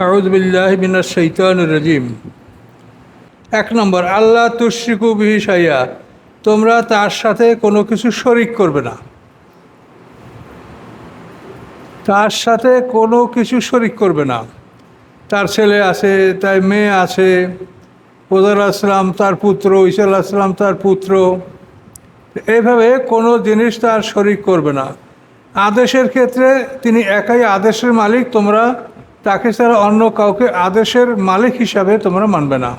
রাজিম। এক নম্বর আল্লাহ তুশ্রিকু বিহিসাইয়া তোমরা তার সাথে কোনো কিছু শরিক করবে না। তার সাথে কোনো কিছু শরিক করবে না। তার ছেলে আছে, তার মেয়ে আছে ওজার আসলাম, তার পুত্র ইসাল আসলাম, তার পুত্র। এইভাবে কোনো জিনিস তার শরিক করবে না। আদেশের ক্ষেত্রে তিনি একাই আদেশের মালিক, তোমরা তাকে ছাড়া অন্য কাউকে আদেশের মালিক হিসাবে তোমরা মানবে না।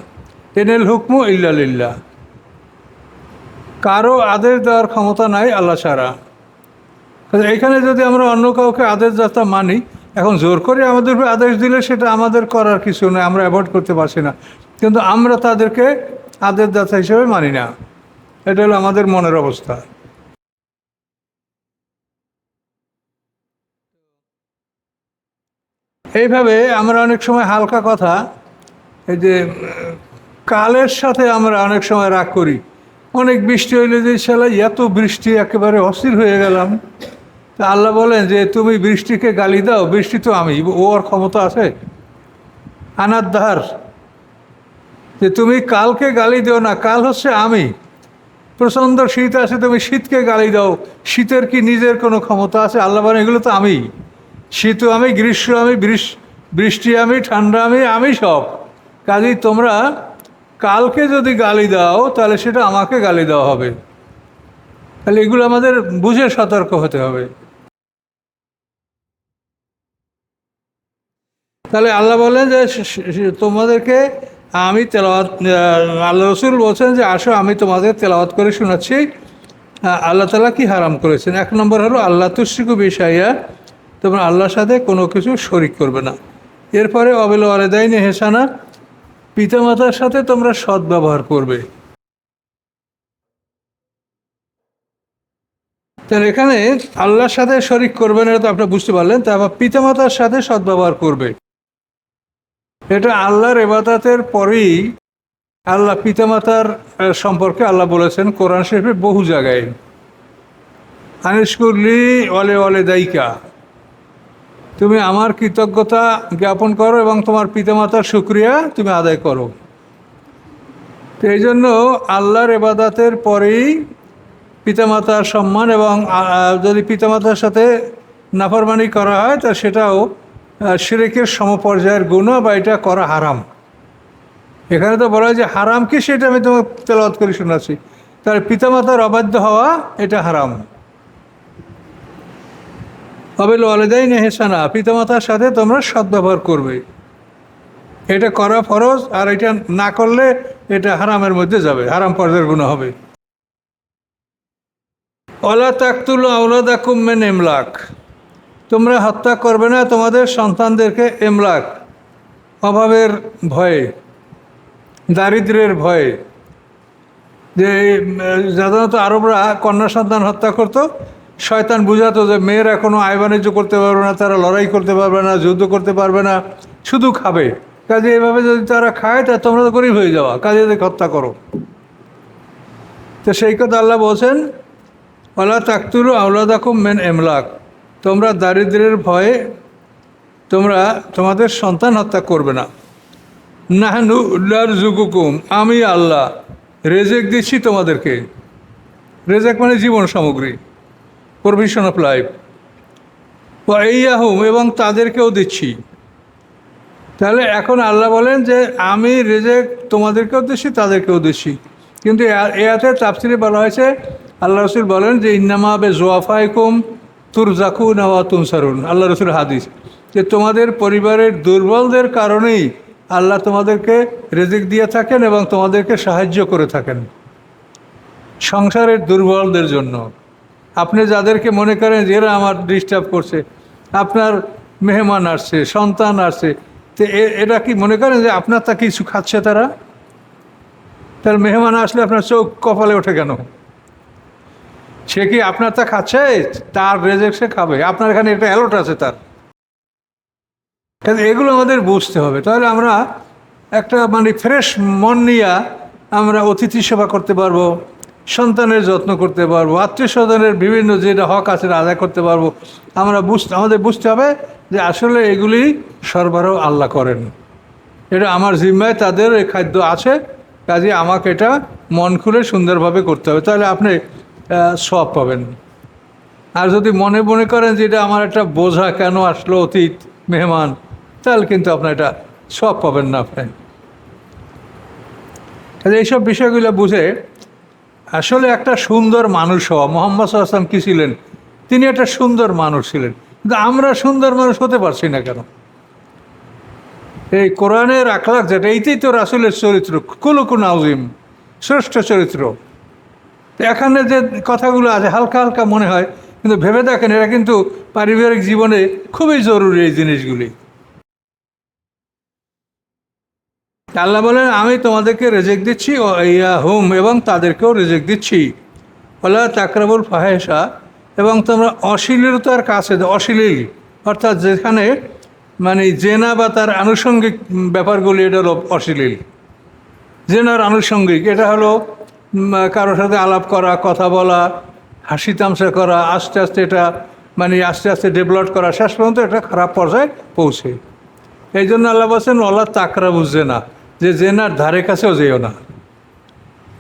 এনেল হুকমু ইল্লালিল্লাহ কারও আদেশ দেওয়ার ক্ষমতা নাই আল্লাহ ছাড়া। এখানে যদি আমরা অন্য কাউকে আদেশ দাতা মানি, এখন জোর করে আমাদের উপরে আদেশ দিলে সেটা আমাদের করার কিছু নয় আমরা অ্যাভয়েড করতে পারছি না। কিন্তু আমরা তাদেরকে আদেশ দাতা হিসেবে মানি না। এটা হলো আমাদের মনের অবস্থা। এইভাবে আমরা অনেক সময় হালকা কথা, এই যে, কালের সাথে আমরা অনেক সময় রাগ করি। অনেক বৃষ্টি হইলে যে শালা এত বৃষ্টি একেবারে অস্থির হয়ে গেলাম। তা আল্লাহ বলেন যে, তুমি বৃষ্টিকে গালি দাও, বৃষ্টি তো আমি, ও ওর ক্ষমতা আছে। আনার যে, তুমি কালকে গালি দিও না, কাল হচ্ছে আমি। প্রচণ্ড শীত আছে, তুমি শীতকে গালি দাও। শীতের কি নিজের কোনো ক্ষমতা আছে? আল্লাহ বলেন, এগুলো তো আমি। শীতও আমি, গ্রীষ্ম আমি বৃষ্টি আমি, ঠান্ডা আমি আমি সব। কাজেই তোমরা কালকে যদি গালি দাও, তাহলে সেটা আমাকে গালি দেওয়া হবে। তাহলে এগুলো আমাদের বুঝে সতর্ক হতে হবে। তাহলে আল্লাহ বলেন যে তোমাদেরকে আমি তেলাওয়াত আল্লাহ রসুল বলছেন যে, আসো আমি তোমাদের তেলাওয়াত করে শোনাচ্ছি। আল্লাহ তালা কি হারাম করেছেন? এক নম্বর হলো, আল্লাহ তুশ্রিকু বিষাইয়া তোমরা আল্লাহর সাথে কোনো কিছু শরিক করবে না। এরপরে অবেল ওয়ালেদাইনে হেসানা, পিতামাতার সাথে তোমরা সৎ ব্যবহার করবে। তাহলে এখানে আল্লাহর সাথে শরিক করবে না তো আপনারা বুঝতে পারলেন তারপর পিতামাতার সাথে সদ্ব্যবহার করবে। এটা আল্লাহর এবাদাতের পরেই আল্লাহ পিতামাতার সম্পর্কে আল্লাহ বলেছেন, কোরআন শরীফে বহু জায়গায়। আনিসকুল্লি অলে অলে দায়িকা তুমি আমার কৃতজ্ঞতা জ্ঞাপন করো এবং তোমার পিতামাতার শুক্রিয়া তুমি আদায় করো। তো এই জন্য আল্লাহর এবাদাতের পরেই পিতামাতার সম্মান এবং যদি পিতামাতার সাথে নাফরমানি করা হয় তা সেটাও আহ, শিরেকের সমপর্যায়ের গুণ বা এটা করা হারাম। এখানে তো বলা হয় যে হারাম কি সেটা আমি তোমাকে তেলাওয়াত করে শোনাচ্ছি। তার পিতামাতার অবাধ্য হওয়া এটা হারাম। অবেল ওয়ালেদাই নেহেসানা পিতামাতার সাথে তোমরা সদ্ব্যবহার করবে। এটা করা ফরজ, আর এটা না করলে এটা হারামের মধ্যে যাবে, হারাম পর্যায়ের গুণ হবে। অলা তাকতুল আউলাদা কুম্মেন এমলাক তোমরা হত্যা করবে না তোমাদের সন্তানদেরকে এমলাক অভাবের ভয়ে দারিদ্র্যের ভয়ে। যে সাধারণত আরবরা কন্যা সন্তান হত্যা করতো শয়তান বুঝাতো যে মেয়েরা কোনো আয় বাণিজ্য করতে পারবে না, তারা লড়াই করতে পারবে না, যুদ্ধ করতে পারবে না, শুধু খাবে। কাজে এভাবে যদি তারা খায়, তা তোমরা তো গরিব হয়ে যাওয়া কাজে এদেরকে হত্যা করো। তো সেই কথা আল্লাহ বলছেন ওলা তাকতুলু আউলাদাকুম মেন এমলাক তোমরা দারিদ্র্যের ভয়ে তোমরা তোমাদের সন্তান হত্যা করবে না। নাহানু উল্লার জুকুকুম আমি আল্লাহ, রেজেক দিচ্ছি তোমাদেরকে। রেজেক মানে জীবন সামগ্রী। প্রভিশন অফ লাইফ ও এই আহুম এবং তাদেরকেও দিচ্ছি। তাহলে এখন আল্লাহ বলেন যে, আমি রেজেক তোমাদেরকেও দিচ্ছি, তাদেরকেও দিচ্ছি। কিন্তু এ- এয়াতে তাফসিরে বলা হয়েছে, আল্লাহ রসুল বলেন যে, ইন্নামা বে জোয়াফাইকুম তুর জাকু নেওয়া তুনসারুন। আল্লাহ রসুল হাদিস। যে তোমাদের পরিবারের দুর্বলদের কারণেই আল্লাহ তোমাদেরকে রেজেক দিয়ে থাকেন এবং তোমাদেরকে সাহায্য করে থাকেন। সংসারের দুর্বলদের জন্য। আপনি যাদেরকে মনে করেন যে এরা আমার ডিস্টার্ব করছে, আপনার মেহমান আসছে, সন্তান আসছে, তো এটা কি মনে করেন যে আপনার তা কিছু খাচ্ছে তারা? তার মেহমান আসলে আপনার চোখ কপালে ওঠে কেন? সে কি আপনার তা খাচ্ছে? তার রেজেক সে খাবে। আপনার এখানে একটা অ্যালোট আছে তার। এগুলো আমাদের বুঝতে হবে। তাহলে আমরা একটা মানে ফ্রেশ মন নিয়ে আমরা অতিথি সেবা করতে পারব। সন্তানের যত্ন করতে পারব আত্মীয় স্বজনের বিভিন্ন যেটা হক আছে আদায় করতে পারব। আমরা বুঝতে আমাদের বুঝতে হবে যে আসলে এগুলি সরবরাহ আল্লাহ করেন। এটা আমার জিম্মায় তাদের এই খাদ্য আছে, কাজে আমাকে এটা মন খুলে সুন্দরভাবে করতে হবে। তাহলে আপনি সব পাবেন। আর যদি মনে মনে করেন যে এটা আমার একটা বোঝা কেন আসলো অতীত, মেহমান, তাহলে কিন্তু আপনার এটা সব পাবেন না আপনি। এইসব বিষয়গুলো বুঝে আসলে একটা সুন্দর মানুষ হওয়া, মোহাম্মদ আসলাম কী ছিলেন? তিনি একটা সুন্দর মানুষ ছিলেন। কিন্তু আমরা সুন্দর মানুষ হতে পারছি না কেন? এই কোরআনের আখলাক যেটা, এইটাই তো রাসুলের চরিত্র কুলুকুন আজিম শ্রেষ্ঠ চরিত্র। এখানে যে কথাগুলো আছে, হালকা হালকা মনে হয়, কিন্তু ভেবে দেখেন, এরা কিন্তু পারিবারিক জীবনে খুবই জরুরি এই জিনিসগুলি। আল্লাহ বলেন, আমি তোমাদেরকে রেজেক্ট দিচ্ছি, ও ইয়া হুম, এবং তাদেরকেও রেজেক্ট দিচ্ছি। ওলা তাকরাবুল ফাহেসা এবং তোমরা অশ্লীলতার কাছে অশ্লীল। অর্থাৎ যেখানে মানে জেনা বা তার আনুষঙ্গিক ব্যাপারগুলি, এটা হলো অশ্লীল। জেনার আনুষঙ্গিক, এটা হলো কারোর সাথে আলাপ করা, কথা বলা, হাসি তামসা করা, আস্তে আস্তে এটা মানে আস্তে আস্তে ডেভেলপ করা, শেষ পর্যন্ত একটা খারাপ পর্যায়ে পৌঁছে। এই জন্য আল্লাহ বলছেন আল্লাহ তাকরা বুঝছে না যে জেনার ধারে কাছেও যেও না।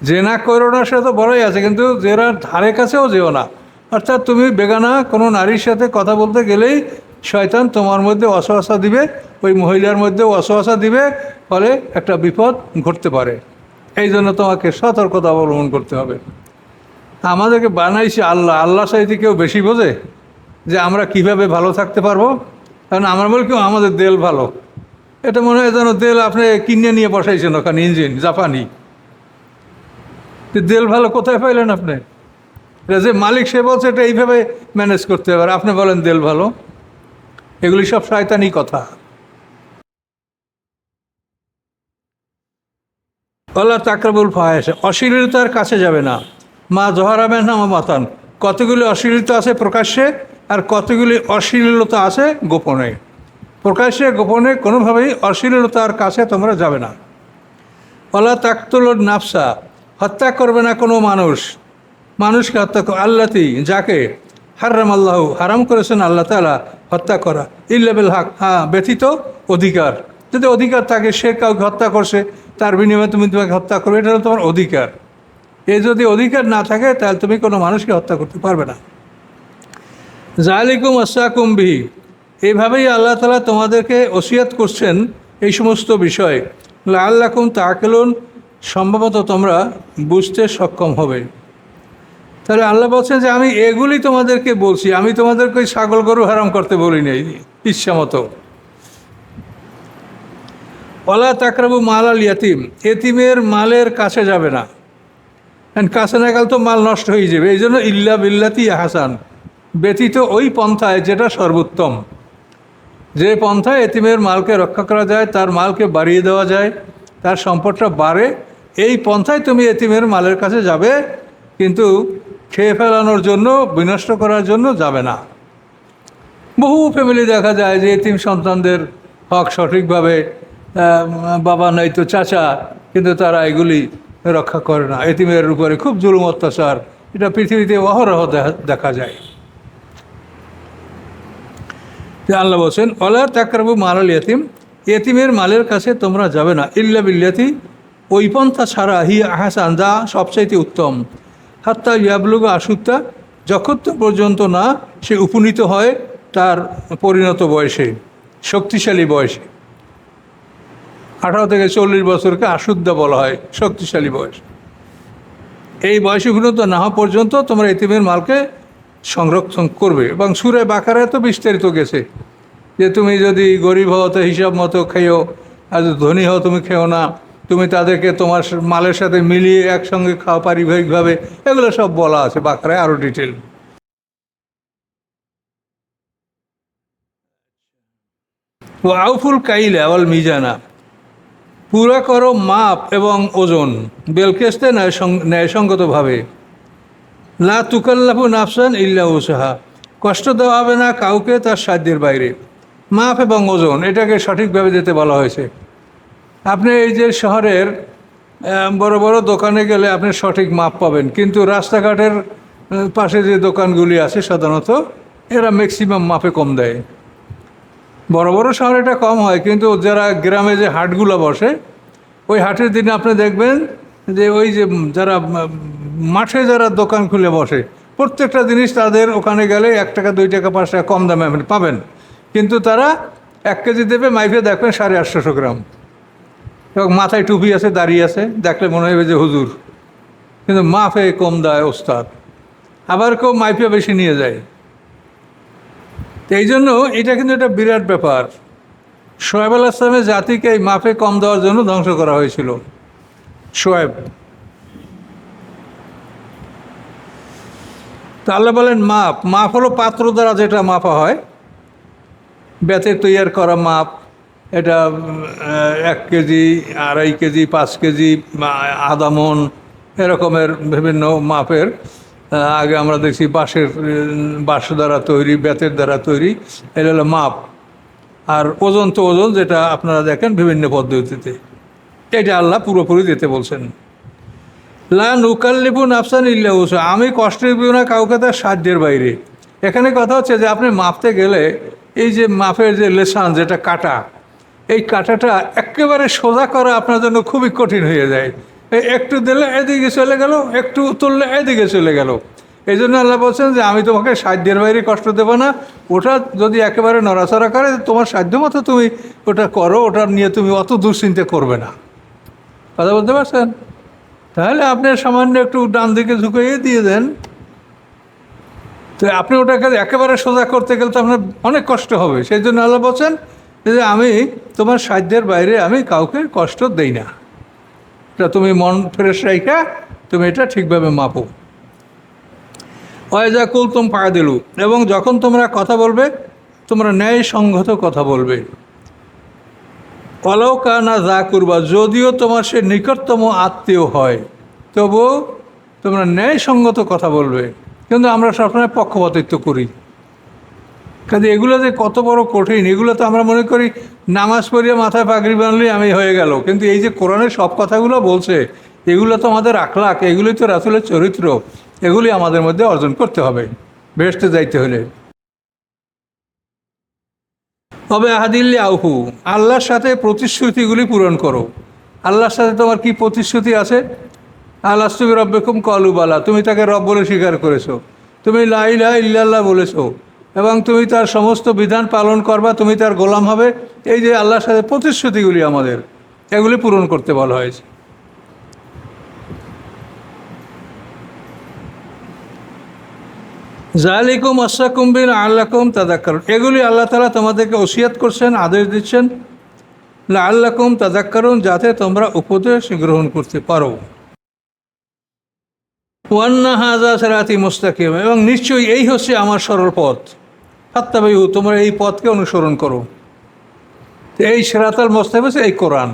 জেনা করো না সে তো বড়ই আছে, কিন্তু জেনার ধারে কাছেও যেও না। অর্থাৎ তুমি বেগানা কোনো নারীর সাথে কথা বলতে গেলেই শয়তান তোমার মধ্যে অসহসা দিবে, ওই মহিলার মধ্যে অসহসা দিবে, ফলে একটা বিপদ ঘটতে পারে। এই জন্য তোমাকে সতর্কতা অবলম্বন করতে হবে। আমাদেরকে বানাইছে আল্লাহ। আল্লাহ সাইতে কেউ বেশি বোঝে যে আমরা কীভাবে ভালো থাকতে পারব? কারণ আমরা বলি কেউ আমাদের দেল ভালো। এটা মনে হয় যেন দেল আপনি কিনে নিয়ে বসাইছেন ওখানে, ইঞ্জিন, জাপানি। তো দেল ভালো কোথায় পাইলেন আপনি? এটা যে মালিক সে বলছে, এটা এইভাবে ম্যানেজ করতে হবে। আর আপনি বলেন দেল ভালো। এগুলি সব শয়তানি কথা। আল্লাহ তাকরাবুল ফাহেসে অশ্লীলতার কাছে যাবে না। মা জহরাবেন না মা মাতান। কতগুলি অশ্লীলতা আছে প্রকাশ্যে, আর কতগুলি অশ্লীলতা আছে গোপনে। প্রকাশ্যে গোপনে কোনোভাবেই অশ্লীলতার কাছে তোমরা যাবে না। আল্লাহ তাকতুল নাফসা, হত্যা করবে না কোনো মানুষ। মানুষকে হত্যা আল্লাতি, যাকে হারাম আল্লাহ হারাম করেছেন আল্লাহ তালা হত্যা করা। ইল্লাবেল হাক হ্যাঁ ব্যতীত অধিকার। যদি অধিকার থাকে, সে কাউকে হত্যা করছে, তার বিনিময়ে তুমি তোমাকে হত্যা করবে, এটা হলো তোমার অধিকার। এ যদি অধিকার না থাকে, তাহলে তুমি কোনো মানুষকে হত্যা করতে পারবে না। জালিকুম আসাকুম বিহি এইভাবেই আল্লাহ তালা তোমাদেরকে ওসিয়াত করছেন এই সমস্ত বিষয়। আল্লাহকুম তাকেলুন সম্ভবত তোমরা বুঝতে সক্ষম হবে। তাহলে আল্লাহ বলছেন যে, আমি এগুলি তোমাদেরকে বলছি। আমি তোমাদেরকে ওই ছাগল গরু হারাম করতে বলি নাই, ইচ্ছা মতো। ওলা তাকরাবু মাল আল ইয়াতিম, এতিমের মালের কাছে যাবে না। And কাছে না গেলে তো মাল নষ্ট হয়ে যাবে। এই জন্য ইল্লা বিল্লাতি হাসান, ব্যতীত ওই পন্থায় যেটা সর্বোত্তম। যে পন্থায় এতিমের মালকে রক্ষা করা যায়, তার মালকে বাড়িয়ে দেওয়া যায়, তার সম্পদটা বাড়ে, এই পন্থায় তুমি এতিমের মালের কাছে যাবে, কিন্তু খেয়ে ফেলানোর জন্য, বিনষ্ট করার জন্য যাবে না। বহু ফ্যামিলি দেখা যায় যে এতিম সন্তানদের হক সঠিকভাবে বাবা নাই তো চাচা, কিন্তু তারা এগুলি রক্ষা করে না। এতিমের উপরে খুব জুলুম অত্যাচার। এটা পৃথিবীতে অহরহ দেখা- দেখা যায়। যে আল্লাহ বলছেন অলা তাকরাবু মালাল ইয়াতিম এতিমের মালের কাছে তোমরা যাবে না। ইল্লা বিল্লাতি, ওই পন্থা ছাড়া হি আহাসান, যা সবচাইতে উত্তম। হাত্তা ইয়াবলুগ আসুত্তা যখন পর্যন্ত না সে উপনীত হয় তার পরিণত বয়সে, শক্তিশালী বয়সে। আঠারো থেকে চল্লিশ বছরকে আশুদ্ধা বলা হয়, শক্তিশালী বয়স। এই বয়সে উপনীত না হওয়া পর্যন্ত তোমরা এতিমের মালকে সংরক্ষণ করবে। এবং সুরে বাকারে তো বিস্তারিত গেছে যে তুমি যদি গরিব হও তো হিসাব মতো খেয়েও, আর ধনী হও তুমি খেও না, তুমি তাদেরকে তোমার মালের সাথে মিলিয়ে একসঙ্গে খাও পারিবারিকভাবে, এগুলো সব বলা আছে বাঁকড়ায় আরও ডিটেল আউফুল কাইলা ওয়াল মিজানা। পুরা করো মাপ এবং ওজন। বেলকেস্তে ন্যায়সং- ন্যায়সঙ্গতভাবে। লা তুকাল্লাফু নাফসান ইল্লা উসাহা। কষ্ট দেওয়া হবে না কাউকে তার সাধ্যের বাইরে। মাপ এবং ওজন, এটাকে সঠিকভাবে দিতে বলা হয়েছে। আপনি এই যে শহরের বড় বড় দোকানে গেলে আপনি সঠিক মাপ পাবেন। কিন্তু রাস্তাঘাটের পাশে যে দোকানগুলি আছে সাধারণত, এরা ম্যাক্সিমাম মাপে কম দেয়। বড় বড় শহরে এটা কম হয়, কিন্তু যারা গ্রামে যে হাটগুলো বসে, ওই হাটের দিনে আপনি দেখবেন যে ওই যে যারা মাঠে যারা দোকান খুলে বসে, প্রত্যেকটা জিনিস তাদের ওখানে গেলে এক টাকা, দুই টাকা, পাঁচ টাকা কম দামে পাবেন। কিন্তু তারা এক কেজি দেবে, মাইফে দেখবেন সাড়ে আটশোশো গ্রাম। এবং মাথায় টুপি আছে দাঁড়িয়ে আছে, দেখলে মনে হবে যে হুজুর। কিন্তু মাফে কম দেয় ওস্তাদ। আবার কেউ মাইফে বেশি নিয়ে যায়। তো এই জন্য এটা কিন্তু একটা বিরাট ব্যাপার। শোয়েব আল আসলামের জাতিকে এই মাপে কম দেওয়ার জন্য ধ্বংস করা হয়েছিল। শোয়েব তা আল্লাহ বলেন মাপ। মাপ হলো পাত্র দ্বারা যেটা মাপা হয়। বেতে তৈয়ার করা মাপ। এটা এক কেজি, আড়াই কেজি, পাঁচ কেজি আধা মন এরকমের বিভিন্ন মাপের। আগে আমরা দেখছি বাঁশের, বাঁশ দ্বারা তৈরি বেতের দ্বারা তৈরি। এটা হলো মাপ। আর ওজন তো ওজন, যেটা আপনারা দেখেন বিভিন্ন পদ্ধতিতে। এটা আল্লাহ পুরোপুরি দিতে বলছেন। লা নুকাল্লিবু নাফসান ইল্লা উসা আমি কষ্ট দিব না কাউকে তার সাধ্যের বাইরে। এখানে কথা হচ্ছে যে আপনি মাপতে গেলে এই যে মাপের যে লেসান, যেটা কাটা, এই কাটাটা একেবারে সোজা করা আপনার জন্য খুবই কঠিন হয়ে যায়। একটু দিলে এদিকে চলে গেল, একটু তুললে এদিকে চলে গেল। এই জন্য আল্লাহ বলছেন যে, আমি তোমাকে সাধ্যের বাইরে কষ্ট দেবো না। ওটা যদি একেবারে নড়াচড়া করে, তোমার সাধ্য মতো তুমি ওটা করো ওটা নিয়ে তুমি অত দুশ্চিন্তা করবে না। কথা বলতে পারছেন? তাহলে আপনি সামান্য একটু ডান দিকে ঝুঁকিয়ে দিয়ে দেন। তো আপনি ওটাকে একেবারে সোজা করতে গেলে তো আপনার অনেক কষ্ট হবে। সেই জন্য আল্লাহ বলছেন যে আমি তোমার সাধ্যের বাইরে আমি কাউকে কষ্ট দেই না। এটা তুমি মন ফ্রেশ রাইখা তুমি এটা ঠিকভাবে মাপো। অয়জা কুল তুম পাড়া দিলু এবং যখন তোমরা কথা বলবে, তোমরা ন্যায় সংগত কথা বলবে। কলাও কানা যা করবা, যদিও তোমার সে নিকটতম আত্মীয় হয় তবুও তোমরা ন্যায়সঙ্গত কথা বলবে। কিন্তু আমরা সবসময় পক্ষপাতিত্ব করি। কাজে এগুলো যে কত বড় কঠিন, এগুলো তো আমরা মনে করি, নামাজ পড়িয়ে মাথায় পাগড়ি বানলেই আমি হয়ে গেল। কিন্তু এই যে কোরআনের সব কথাগুলো বলছে, এগুলো তো আমাদের আখলাক এগুলোই তো রাসুলের চরিত্র এগুলি আমাদের মধ্যে অর্জন করতে হবে বেহেস্তে যাইতে হলে। তবে আহাদিল্লি আহু আল্লাহর সাথে প্রতিশ্রুতিগুলি পূরণ করো। আল্লাহর সাথে তোমার কি প্রতিশ্রুতি আছে? আল্লাহ তুমি রব্বেকুম কলুবালা তুমি তাকে রব বলে স্বীকার করেছ। তুমি লাইলা ইল্লাল্লাহ বলেছ এবং তুমি তার সমস্ত বিধান পালন করবা, তুমি তার গোলাম হবে। এই যে আল্লাহর সাথে প্রতিশ্রুতিগুলি আমাদের, এগুলি পূরণ করতে বলা হয়েছে। জালিকুম আশাকুম বিন আল্লাকুম তাদাক্কার এগুলি আল্লাহ তালা তোমাদেরকে ওসিয়াত করছেন, আদেশ দিচ্ছেন। না আল্লাকুম তাদাক্কারুন, যাতে তোমরা উপদেশ গ্রহণ করতে পারো। ওয়ান্না হাজা সেরাতি মুস্তাকিম, এবং নিশ্চয়ই এই হচ্ছে আমার সরল পথ। ফাত্তাবাইহু তোমরা এই পথকে অনুসরণ করো। এই সেরাতাল মোস্তাকিম হচ্ছে এই কোরআন।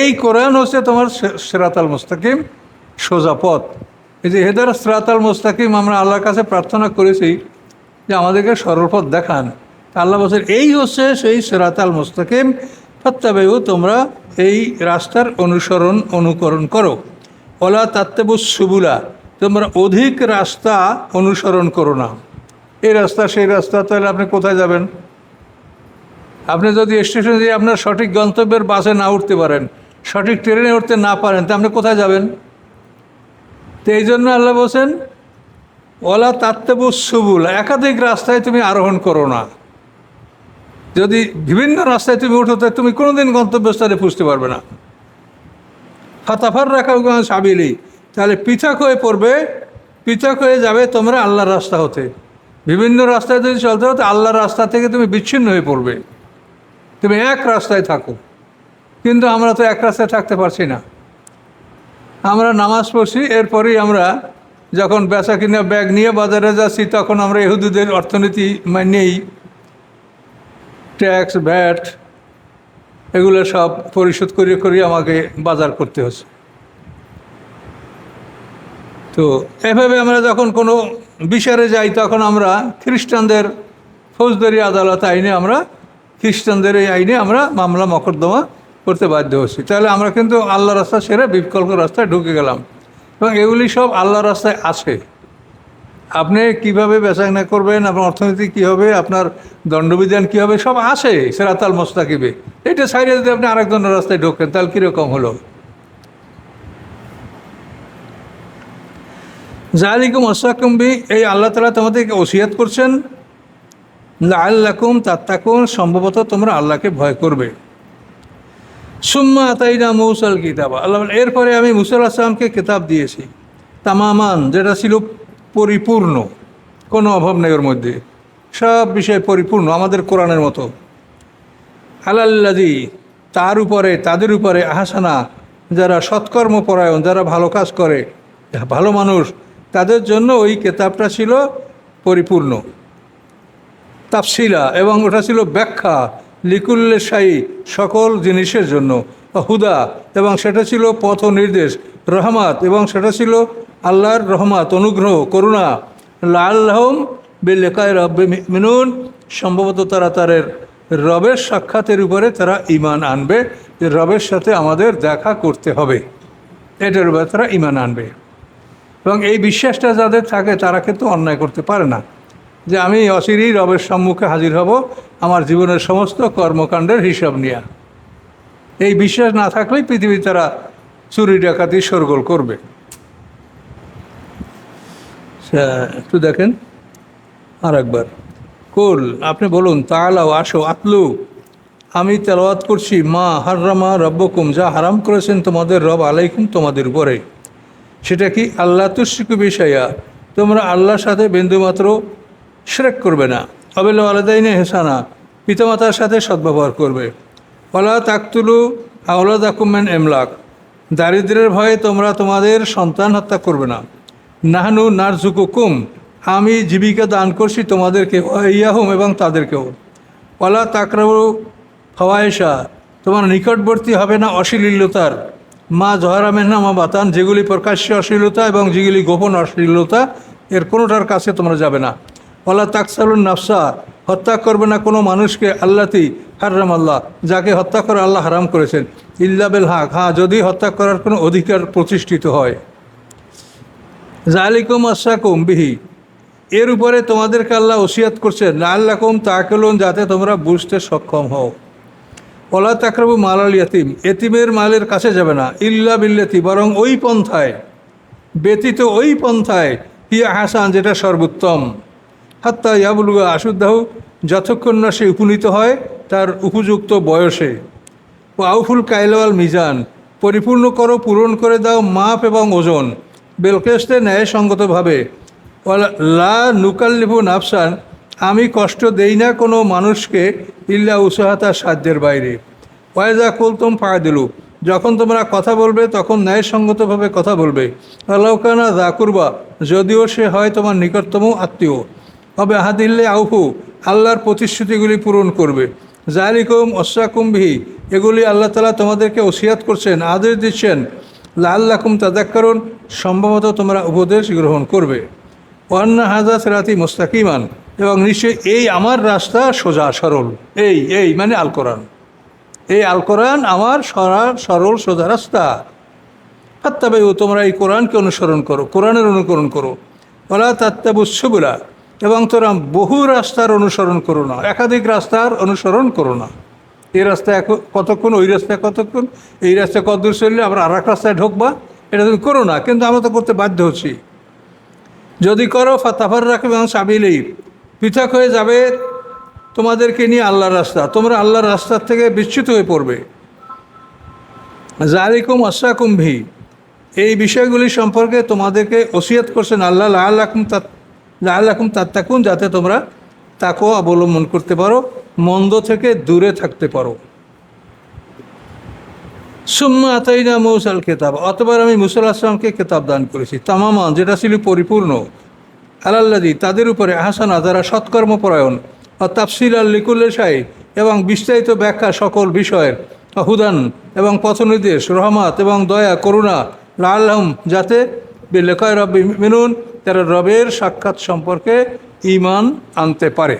এই কোরআন হচ্ছে তোমার সেরাতাল মুস্তাকিম, সোজা পথ। এই যে হেদার সেরাতাল মুস্তাকিম, আমরা আল্লাহর কাছে প্রার্থনা করেছি যে আমাদেরকে সরল পথ দেখান আল্লাহ বলছেন, এই হচ্ছে সেই সেরাতাল মুস্তাকিম ফাত্তাবাইহু তোমরা এই রাস্তার অনুসরণ, অনুকরণ করো। ওলা তাত্তেবু সুবুলা, তোমরা অধিক রাস্তা অনুসরণ করো না। এই রাস্তা, সেই রাস্তা, তাহলে আপনি কোথায় যাবেন? আপনি যদি স্টেশনে দিয়ে আপনার সঠিক গন্তব্যের বাসে না উঠতে পারেন, সঠিক ট্রেনে উঠতে না পারেন, তা আপনি কোথায় যাবেন? তো এই জন্য আল্লাহ বলছেন ওলা তাত্তেবু সুবুল একাধিক রাস্তায় তুমি আরোহণ করো না। যদি বিভিন্ন রাস্তায় তুমি উঠো, তাহলে তুমি কোনোদিন গন্তব্যস্থানে পুষতে পারবে না। ফাতাফার রাখা সাবিলি, তাহলে পৃথক হয়ে পড়বে, পৃথক হয়ে যাবে তোমরা আল্লাহর রাস্তা হতে। বিভিন্ন রাস্তায় যদি চলতে হতো আল্লাহর রাস্তা থেকে তুমি বিচ্ছিন্ন হয়ে পড়বে। তুমি এক রাস্তায় থাকো। কিন্তু আমরা তো এক রাস্তায় থাকতে পারছি না। আমরা নামাজ পড়ছি, এরপরেই আমরা যখন বেচা কিনা ব্যাগ নিয়ে বাজারে যাচ্ছি, তখন আমরা ইহুদিদের অর্থনীতি মানেই ট্যাক্স, ভ্যাট, এগুলো সব পরিশোধ করিয়ে করিয়ে আমাকে বাজার করতে হচ্ছে। তো এভাবে আমরা যখন কোনো বিচারে যাই, তখন আমরা খ্রিস্টানদের ফৌজদারি আদালত আইনে আমরা, খ্রিস্টানদের এই আইনে আমরা মামলা, মকদ্দমা করতে বাধ্য হচ্ছি। তাহলে আমরা কিন্তু আল্লাহ রাস্তা সেরে বিকল্প রাস্তায় ঢুকে গেলাম। এবং এগুলি সব আল্লাহ রাস্তায় আছে। আপনি কীভাবে বেচাকেনা করবেন, আপনার অর্থনীতি কী হবে, আপনার দণ্ডবিধান কী হবে, সব আছে সেরাতাল মোস্তাকিবে এটা সাইডে যদি আপনি আরেকজনের রাস্তায় ঢোকেন, তাহলে কীরকম হলো? জাহালিকুম অসাকুম্বি এই আল্লাহ তালা তোমাদেরকে ওসিয়াত করছেন আল্লাকুম তাত্তাকুম সম্ভবত তোমরা আল্লাহকে ভয় করবে। সুম্মা তাইনা মৌসাল কিতাব। আল্লাহ এরপরে আমি মুসাল আসলামকে কিতাব দিয়েছি। তামামান, যেটা ছিল পরিপূর্ণ, কোনো অভাব নেই ওর মধ্যে। সব বিষয় পরিপূর্ণ, আমাদের কোরআনের মতো। আলাল্লাদি তার উপরে, তাদের উপরে আহাসানা, যারা সৎকর্ম পরায়ণ যারা ভালো কাজ করে ভালো মানুষ, তাদের জন্য ওই কেতাবটা ছিল পরিপূর্ণ। তাফসিলা, এবং ওটা ছিল ব্যাখ্যা। লিকুল্লে সাই সকল জিনিসের জন্য। হুদা, এবং সেটা ছিল পথ নির্দেশ। রহমাত, এবং সেটা ছিল আল্লাহর রহমাত, অনুগ্রহ, করুণা। লাল্লাহম বেলেকায় রব্বে মিনুন। সম্ভবত তারা তাদের রবের সাক্ষাতের উপরে তারা ইমান আনবে। যে রবের সাথে আমাদের দেখা করতে হবে। এটার উপরে তারা ইমান আনবে। এবং এই বিশ্বাসটা যাদের থাকে, তারা কিন্তু অন্যায় করতে পারে না। যে আমি অচিরেই রবের সম্মুখে হাজির হব। আমার জীবনের সমস্ত কর্মকাণ্ডের হিসাব নিয়ে। এই বিশ্বাস না থাকলেই পৃথিবী তারা চুরি ডাকাতি সরগোল করবে। আচ্ছা, একটু দেখেন। আর একবার কুল আপনি বলুন তালাও আসো আতলু। আমি তেলাওয়াত করছি মা হাররামা রব্বকুম যা হারাম করেছেন তোমাদের রব আলাইকুম তোমাদের উপরে। সেটা কি আল্লাহ তুশিকু বিষয়া তোমরা আল্লাহর সাথে বিন্দুমাত্র শ্রেক করবে না। অবেল আলাদাইনে হেসানা, পিতামাতার সাথে সদ্ব্যবহার করবে। ওলা তাকতুলু আওলাদ আকুমেন এমলাক দারিদ্রের ভয়ে তোমরা তোমাদের সন্তান হত্যা করবে না। নাহানু নারজুকুকুম আমি জীবিকা দান করছি তোমাদেরকে ইয়াহুম এবং তাদেরকেও। ওলা তাকরাবু ফওয়ায়েশা তোমার নিকটবর্তী হবে না অশ্লীলতার। মা জহরা মেহনা, মা বাতান, যেগুলি প্রকাশ্য অশ্লীলতা এবং যেগুলি গোপন অশ্লীলতা, এর কোনোটার কাছে তোমরা যাবে না। ওলা তাকসালুন নাফসা, হত্যা করবে না কোনো মানুষকে, আল্লাতি হারাম আল্লাহ, যাকে হত্যা করে আল্লাহ হারাম করেছেন। ইল্লা বেল হাক হ্যাঁ যদি হত্যা করার কোনো অধিকার প্রতিষ্ঠিত হয়। জালিকুম আসাকুম বিহি, এর উপরে তোমাদেরকে আল্লাহ ওসিয়াত করছেন আল্লাকুম তাকেলুন যাতে তোমরা বুঝতে সক্ষম হও। ওলা তাকরাবু মাল আল ইয়াতিম, এতিমের মালের কাছে যাবে না। ইল্লা বিল্লাতি, বরং ওই পন্থায়, ব্যতীত ওই পন্থায়, হিয়া হাসান, যেটা সর্বোত্তম। হাত্তা ইয়াবুলুগা আসুদ্দাহ যতক্ষণ না সে উপনীত হয়, তার উপযুক্ত বয়সে। ও আউফুল কাইলওয়াল মিজান, পরিপূর্ণ করো, পূরণ করে দাও মাপ এবং ওজন। বেলকেস্তে ন্যায়সঙ্গতভাবে লা নুকাল্লিফু নাফসান, আমি কষ্ট দেই না কোনো মানুষকে ইল্লা উসাহাতার সাধ্যের বাইরে। ওয়াইজা কুলতুম দিলু যখন তোমরা কথা বলবে, তখন ন্যায়সঙ্গতভাবে কথা বলবে। আল্লাহকানা জাকুরবা যদিও সে হয় তোমার নিকটতম আত্মীয়। হবে আহাদিল্লে আউফু, আল্লাহর প্রতিশ্রুতিগুলি পূরণ করবে। জালিকুম অসাকুম্বিহি এগুলি আল্লাহ তালা তোমাদেরকে ওসিয়াত করছেন, আদেশ দিচ্ছেন। লাল্লাকুম তাদাক্কারুন সম্ভবত তোমরা উপদেশ গ্রহণ করবে। ওয়ান্না হাজা সেরাতি মোস্তাকিমান, এবং নিশ্চয়ই এই আমার রাস্তা সোজা সরল। এই এই মানে আল কোরআন। এই আল কোরআন আমার সরা, সরল, সোজা রাস্তা। হাত্তাবে তোমরা এই কোরআনকে অনুসরণ করো, কোরআনের অনুকরণ করো। ওলা তাত্তাবু সুবুলা এবং তোরা বহু রাস্তার অনুসরণ করো না, একাধিক রাস্তার অনুসরণ করো না। এই রাস্তায় কতক্ষণ, ওই রাস্তায় কতক্ষণ, এই রাস্তায় কত দূর চললে আমরা আর এক রাস্তায় ঢুকবা, এটা তুমি করো না, কিন্তু আমরা তো করতে বাধ্য হচ্ছি। যদি করো ফাতাফার রাখবে এবং সাবিলেই পৃথক হয়ে যাবে তোমাদেরকে নিয়ে আল্লাহর রাস্তা, তোমরা আল্লাহর রাস্তার থেকে বিচ্যুত হয়ে পড়বে। জালিকুম আসাকুম ভি, এই বিষয়গুলি সম্পর্কে তোমাদেরকে ওসিয়াত করছেন আল্লাহ লাল্লাকুম তাত লাল্লাকুম তাত্তাকুন, যাতে তোমরা তাকেও অবলম্বন করতে পারো, মন্দ থেকে দূরে থাকতে পারো। সুম্মা আতাইনা মৌসাল কেতাব, অতবার আমি মুসাল আসলামকে কেতাব দান করেছি তামামান যেটা ছিল পরিপূর্ণ। আলাল্লাদি তাদের উপরে আহাসানা যারা সৎকর্মপরায়ণ ও তাফসিল আল লিকুল্লে সাই এবং বিস্তারিত ব্যাখ্যা সকল বিষয়ের হুদান, এবং পথনির্দেশ, রহমাত, এবং দয়া, করুণা লাল্লাহম যাতে বেলেকায় রব মিনুন তারা রবের সাক্ষাৎ সম্পর্কে ইমান আনতে পারে।